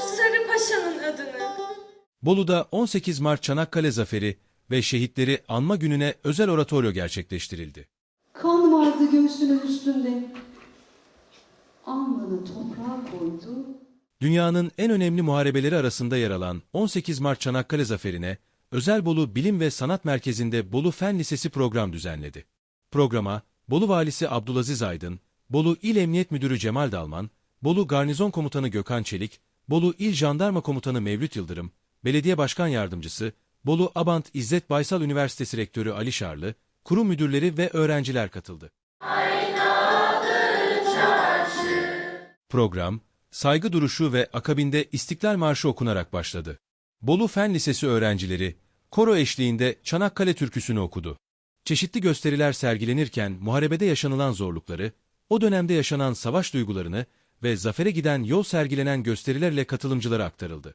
Sarı Paşa'nın adını. Bolu'da 18 Mart Çanakkale Zaferi ve şehitleri anma gününe özel oratoryo gerçekleştirildi. Kan vardı göğsünün üstünde. Alnını toprağa koydu. Dünyanın en önemli muharebeleri arasında yer alan 18 Mart Çanakkale Zaferi'ne Özel Bolu Bilim ve Sanat Merkezi'nde Bolu Fen Lisesi program düzenledi. Programa Bolu Valisi Abdülaziz Aydın, Bolu İl Emniyet Müdürü Cemal Dalman, Bolu Garnizon Komutanı Gökhan Çelik, Bolu İl Jandarma Komutanı Mevlüt Yıldırım, Belediye Başkan Yardımcısı, Bolu Abant İzzet Baysal Üniversitesi Rektörü Ali Şarlı, kurum müdürleri ve öğrenciler katıldı. Program, saygı duruşu ve akabinde İstiklal Marşı okunarak başladı. Bolu Fen Lisesi öğrencileri, koro eşliğinde Çanakkale türküsünü okudu. Çeşitli gösteriler sergilenirken muharebede yaşanılan zorlukları, o dönemde yaşanan savaş duygularını ve zafere giden yol sergilenen gösterilerle katılımcılara aktarıldı.